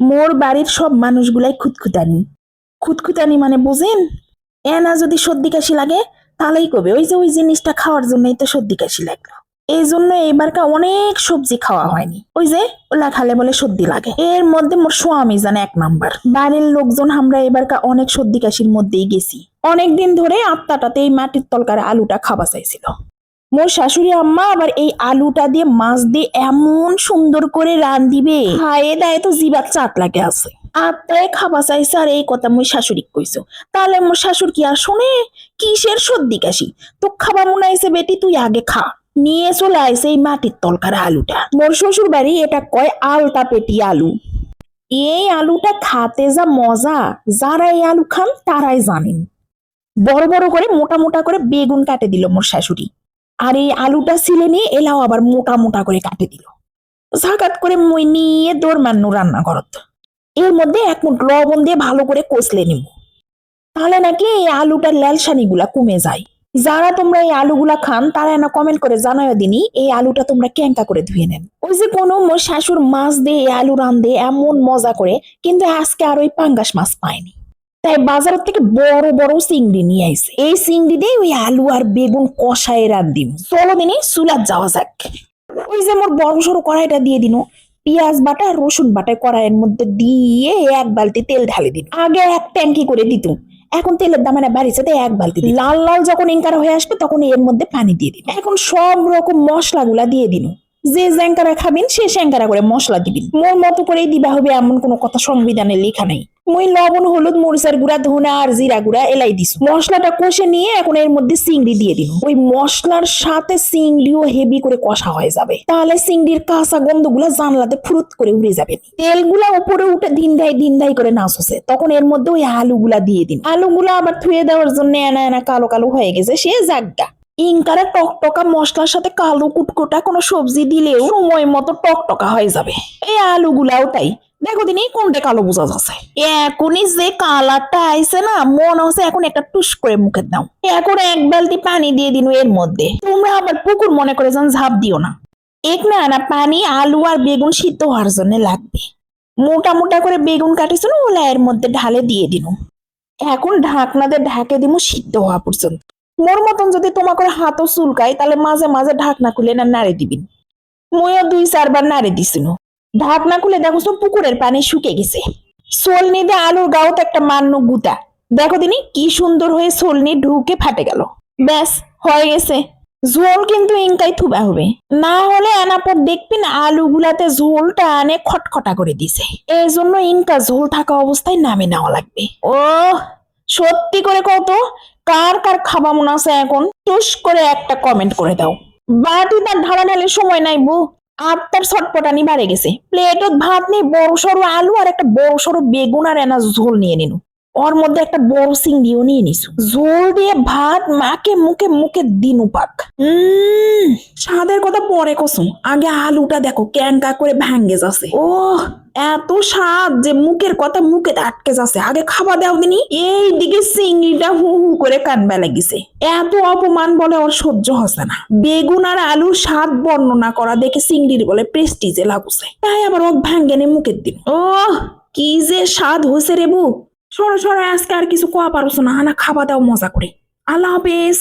মোর বাড়ির সব মানুষগুলাই খুঁতখুতানি। খুঁতখুতানি মানে বুঝেন? এনা যদি সর্দি কাশি লাগে, তাহলেই কবে? ওই যে ওই জিনিসটা খাওয়ার জন্যই তো সর্দি কাশি লাগল। এই জন্য এবারকা অনেক সবজি খাওয়া হয়নি। ওই যে ওলা খালে বলে সর্দি লাগে। এর মধ্যে মোর স্বামী জানে এক নাম্বার। বাড়ির লোকজন আমরা এবারকা অনেক সর্দি কাশির মধ্যেই গেছি। অনেকদিন ধরে আত্মাটাতে এই মাটির তলকার আলুটা খাওয়া চাইছিল। মোর শাশুড়ি আম্মা আবার এই আলুটা দিয়ে মাছ দিয়ে এমন সুন্দর করে রান দিবে হায়ে দায়ে তো জিবার চাট লাগে আছে। আত্মায় খাবা চাইছে আর এই কথা মুই শাশুড়ি কইছো। তাহলে মোর শাশুড় কি আর শোনে? কিসের সর্দি কাশি? তো খাবা মনে আইছে বেটি, তুই আগে খা। নিয়ে চলে আইছে এই মাটির তলকার আলুটা। মোর শ্বশুর বাড়ি এটা কয় আলতা পেটি আলু। এই আলুটা খাতে যা মজা, যারা এই আলু খান তারাই জানেন। বড় বড় করে মোটা মোটা করে বেগুন কাটে দিল মোর শাশুড়ি। আর এই আলুটা ছিলে নিয়ে এলাও আবার মোটা মোটা করে কাটে দিল। জাগাত করে মই নিয়ে দৌড় মান্নু রান্না করত। এর মধ্যে এক মুঠ লবণ দিয়ে ভালো করে কষলে নিব। তাহলে নাকি এই আলুটার ল্যালসানি গুলা কমে যায়। যারা তোমরা এই আলুগুলা খান, তারা না কমেন্ট করে জানায় দিনই এই আলুটা তোমরা ক্যাঙ্কা করে ধুয়ে নেন। ওই যে কোনো মোর শাশুর মাছ দিয়ে, এই আলু রান্ধে এমন মজা করে, কিন্তু আজকে আর ওই পাঙ্গাস মাছ পায়নি। তাই বাজার থেকে বড় বড় চিংড়ি নিয়ে আইছে। এই চিংড়ি দিয়ে ওই আলু আর বেগুন কষায় রাখ দিন চলো দিনই চুলার যাওয়া যাক। ওই যে মোর বড় সড়ো কড়াইটা দিয়ে দিন। পেঁয়াজ বাটা, রসুন বাটা কড়াইয়ের মধ্যে দিয়ে এক বালতি তেল ঢালে দিন। আগে এক ট্যাঙ্কি করে দিত। এখন তেলের দাম না বাড়িছে তাই এক বালতি দিন। লাল লাল যখন ইনকারা হয়ে আসবে তখন এর মধ্যে পানি দিয়ে দিন। এখন সব রকম মশলাগুলা দিয়ে দিন। যে জ্যাঙ্কারা খাবেন, সে স্যাঙ্কারা করে মশলা দিবেন। মোর মতো করেই দিবা হবে এমন কোনো কথা সংবিধানে লেখা নাই। মই লবণ, হলুদ, মরিচার গুঁড়া, ধনা আর জিরা গুঁড়া এলাই দিস। মশলাটা কষে নিয়ে এখন এর মধ্যে চিংড়ি দিয়ে দিন। ওই মশলার সাথে চিংড়িও হেভি করে কষা হয়ে যাবে। তাহলে চিংড়ির কাঁচা গন্ধগুলা জানলাতে ফুরুত করে উড়ে যাবে। তেলগুলা উপরে উঠে দিন দেয় দিন দেয় করে নাচছে। তখন এর মধ্যে ওই আলুগুলা দিয়ে দিন। আলুগুলা আবার ধুয়ে দেওয়ার জন্য এনা এনা কালো কালো হয়ে গেছে, সে জাগা ইনকারা টকটকা মশলার সাথে কালো কুটকুটা কোনো সবজি দিলেও সময় মতো টকটকা হয়ে যাবে। এই আলুগুলাও তাই। দেখো দিনি, কোনটা কালো বোঝা যাচ্ছে। এখনই যে কালারটা আইছে না, মনে হচ্ছে এখন একটা টুস করে মুখে দাও। এখন এক বালতি পানি দিয়ে দিন এর মধ্যে। তোমরা আবার পুকুর মনে করে যেন ঝাঁপ দিও না। এক না না, পানি, আলু আর বেগুন সিদ্ধ হওয়ার জন্য লাগবে। মোটা মোটা করে বেগুন কাটিস না, ওলা এর মধ্যে ঢালে দিয়ে দিন। এখন ঢাকনাতে ঢাকে দিমু সিদ্ধ হওয়া পর্যন্ত। মোর মতন যদি তোমাকে হাতও চুলকায়, তাহলে মাঝে মাঝে ঢাকনা খুলে না নাড়ে দিবিন মইও দুই চারবার নাড়ে দিছিল। ঢাকনা খুলে দেখো তো পুকুরের পানি শুকে গেছে। সোলনি দিয়ে আলুর গাওতে একটা মান্য গুতা। দেখো দিনি, কি সুন্দর হয়ে সোলনি ঢুকে ফাটে গেল। ব্যাস, হয়ে গেছে। ঝোল কিন্তু ইনকাই থুবা হবে। না হলে আনাপর দেখবেন আলুগুলাতে ঝোলটা আনে খটখটা করে দিছে। এই জন্য ইনকা ঝোল থাকা অবস্থায় নামে নেওয়া লাগবে। ও সত্যি করে কত কার কার খাবা মনে আছে এখন? টুস করে একটা কমেন্ট করে দাও। বাটি তার ঢালা ঢালের সময় নাই বউ। তার ছটপটানি বাড়ে গেছে। প্লেটত ভাত নেই, বড় সড়ো আলু আর একটা বড় সড়ো বেগুন আর এনা ঝোল নিয়ে নিনু। ওর মধ্যে একটা বড় চিংড়িও নিয়ে নিছু ঝোল দিয়ে ভাত মাকে মুখে মুখে দিনু পাক। উম স্বাদের কথা পরে কসুম। আগে আলুটা দেখো ক্যাঙ্কা করে ভাঙ্গে যাচ্ছে। ও এত স্বাদ যে মুখের কথা মুখে আটকে যাচ্ছে। আগে খাওয়া দাও দিনি এই দিকে চিংড়িটা হু হু করে কানবা লাগিছে। এত অপমান বলে ওর সহ্য হচ্ছে না। বেগুন আর আলুর স্বাদ বর্ণনা করা দেখে চিংড়ির বলে প্রেস্টিজে লাগুছে। তাই আবার ওক ভাঙ্গেনে মুখের দিন। ও কি যে স্বাদ হয়েছে রে বউ। সরো সরো, আজকে আর কিছু কোয়া পারছ না না খাওয়া দাও, মজা করে। আল্লাহ হাফেজ।